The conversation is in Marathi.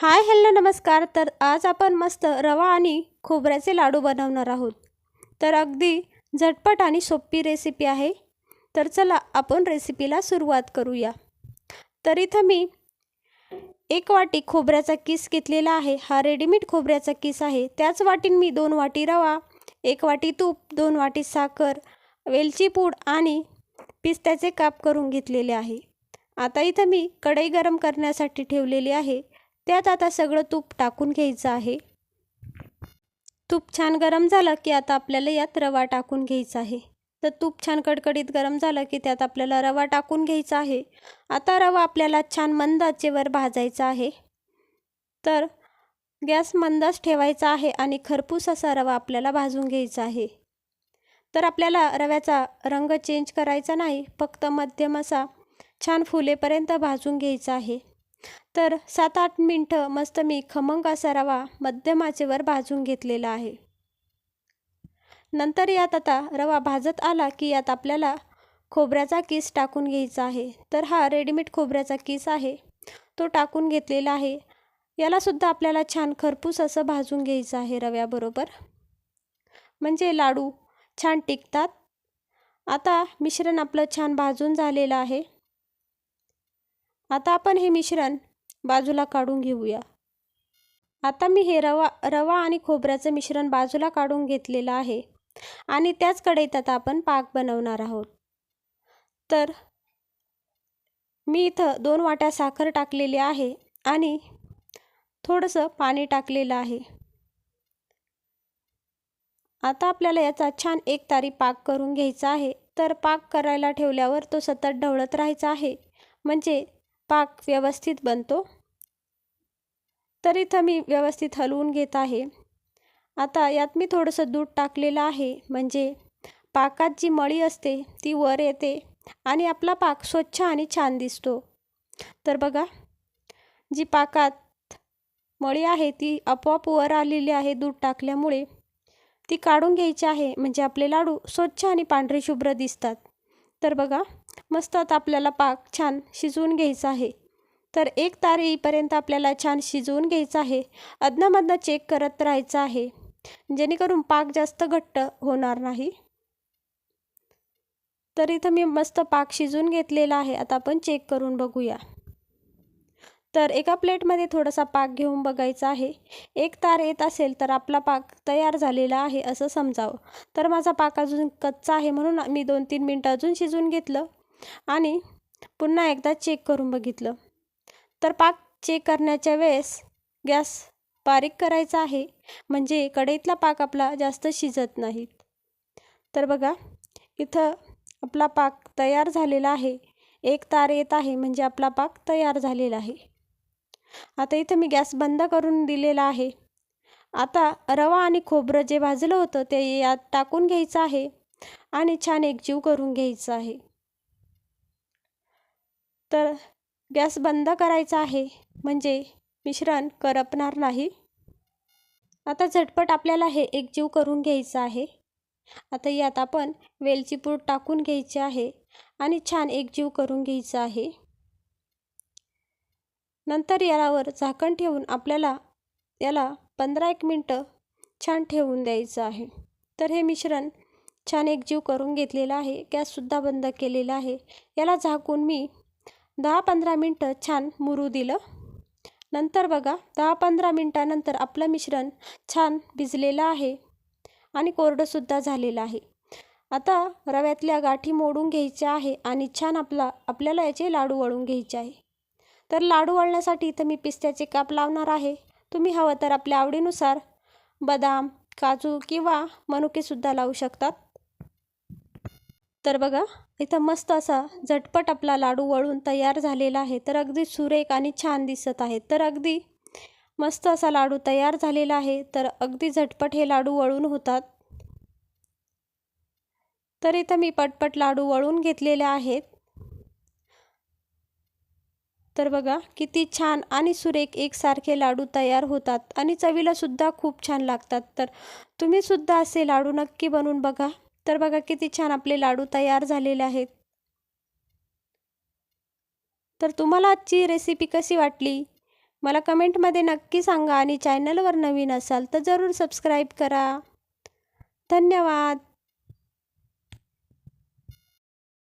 हाय हॅलो नमस्कार. तर आज आपण मस्त रवा आणि खोबऱ्याचे लाडू बनवणार आहोत. तर अगदी झटपट आणि सोपी रेसिपी आहे. तर चला आपण रेसिपीला सुरुवात करूया. तर इथं मी एक वाटी खोबऱ्याचा किस घेतलेला आहे. हा रेडीमेड खोबऱ्याचा किस आहे. त्याच वाटीन मी दोन वाटी रवा एक वाटी तूप दोन वाटी साखर वेलची पूड आणि पिस्त्याचे काप करून घेतलेले आहे. आता इथं मी कढई गरम करण्यासाठी ठेवलेली आहे. त्यात आता सगळं तूप टाकून घ्यायचं आहे. तूप छान गरम झालं की आता आपल्याला यात रवा टाकून घ्यायचा आहे. तर तूप छान कडकडीत गरम झालं की त्यात आपल्याला रवा टाकून घ्यायचा आहे. आता रवा आपल्याला छान मंद आचेवर भाजायचा आहे. तर गॅस मंदच ठेवायचा आहे आणि खरपूस असा रवा आपल्याला भाजून घ्यायचा आहे. तर आपल्याला रव्याचा रंग चेंज करायचा नाही फक्त मध्यम असा छान फुलेपर्यंत भाजून घ्यायचा आहे. तर सात आठ मिनटं मस्त मी खमंग असा रवा मध्यम आचेवर भाजून घेतलेला आहे. नंतर यात आता रवा भाजत आला की यात आपल्याला खोबऱ्याचा किस टाकून घ्यायचा आहे. तर हा रेडीमेड खोबऱ्याचा किस आहे. तो टाकून घेतलेला आहे. यालासुद्धा आपल्याला छान खरपूस असं भाजून घ्यायचं आहे रव्याबरोबर. म्हणजे लाडू छान टिकतात. आता मिश्रण आपलं छान भाजून झालेलं आहे. आता आपण हे मिश्रण बाजूला काढून घेऊया. आता मी हे रवा रवा आणि खोबऱ्याचं मिश्रण बाजूला काढून घेतलेलं आहे आणि त्याच कढईत आता आपण पाक बनवणार आहोत. तर मी इथं दोन वाट्या साखर टाकलेली आहे आणि थोडंसं पाणी टाकलेलं आहे. आता आपल्याला याचा छान एक तारी पाक करून घ्यायचा आहे. तर पाक करायला ठेवल्यावर तो सतत ढवळत राहायचा आहे. म्हणजे पाक व्यवस्थित बनतो. तर इथं मी व्यवस्थित हलवून घेत आहे. आता यात मी थोडंसं दूध टाकलेलं आहे. म्हणजे पाकात जी मळी असते ती वर येते आणि आपला पाक स्वच्छ आणि छान दिसतो. तर बघा जी पाकात मळी आहे ती आपोआप वर आलेली आहे दूध टाकल्यामुळे ती काढून घ्यायची आहे. म्हणजे आपले लाडू स्वच्छ आणि पांढरे शुभ्र दिसतात. तर बघा मस्त आता आपल्याला पाक छान शिजवून घ्यायचा आहे. तर एक तार येईपर्यंत आपल्याला छान शिजवून घ्यायचं आहे. अदनामधनं चेक करत राहायचं आहे. जेणेकरून पाक जास्त घट्ट होणार नाही. तर इथं मी मस्त पाक शिजवून घेतलेला आहे. आता आपण चेक करून बघूया. तर एका प्लेटमध्ये थोडासा पाक घेऊन बघायचा आहे. एक तार येत असेल तर आपला पाक तयार झालेला आहे असं समजावं. तर माझा पाक अजून कच्चा आहे म्हणून मी दोन तीन मिनटं अजून शिजवून घेतलं. आणि पुन्हा एकदा चेक करून बघितलं. तर पाक चेक करण्याच्या वेळेस गॅस बारीक करायचा आहे. म्हणजे कढईतला पाक आपला जास्त शिजत नाही. तर बघा इथं आपला पाक तयार झालेला आहे. एक तार येत आहे म्हणजे आपला पाक तयार झालेला आहे. आता इथं मी गॅस बंद करून दिलेला आहे. आता रवा आणि खोबरं जे भाजलं होतं ते यात टाकून घ्यायचं आहे. आणि छान एकजीव करून घ्यायचं आहे. तर गॅस बंद करायचा आहे. म्हणजे मिश्रण करपणार नाही. आता झटपट आपल्याला हे एकजीव करून घ्यायचं आहे. आता यात आपण वेलची पूड टाकून घ्यायची आहे आणि छान एकजीव करून घ्यायचं आहे. नंतर यावर झाकण ठेवून आपल्याला याला पंधरा एक मिनटं छान ठेवून द्यायचं आहे. तर हे मिश्रण छान एकजीव करून घेतलेलं आहे. गॅससुद्धा बंद केलेला आहे. याला झाकून मी दहा पंधरा मिनटं छान मुरू दिलं. नंतर बघा दहा पंधरा मिनटानंतर आपलं मिश्रण छान भिजलेलं आहे आणि कोरडंसुद्धा झालेलं आहे. आता रव्यातल्या गाठी मोडून घ्यायच्या आहे आणि छान आपला आपल्याला याचे लाडू वळून घ्यायचे आहे. तर लाडू वळण्यासाठी इथं मी पिस्त्याचे काप लावणार आहे. तुम्ही हवं तर आपल्या आवडीनुसार बदाम काजू किंवा मनुकेसुद्धा लावू शकतात. तर बघा इथं मस्त असा झटपट आपला लाडू वळून तयार झालेला आहे. तर अगदी सुरेख आणि छान दिसत आहे. तर अगदी मस्त असा लाडू तयार झालेला आहे. तर अगदी झटपट हे लाडू वळून होतात. तर इथं मी पटपट लाडू वळून घेतलेले आहेत. तर बघा किती छान आणि सुरेख एकसारखे लाडू तयार होतात. आणि चवीलासुद्धा खूप छान लागतात. तर तुम्हीसुद्धा असे लाडू नक्की बनवून बघा. तर बघा किती छान आपले लाडू तयार झालेले आहेत. तर तुम्हाला आजची रेसिपी कशी वाटली? मला कमेंटमध्ये नक्की सांगा आणि चॅनलवर नवीन असाल तर जरूर सबस्क्राईब करा. धन्यवाद.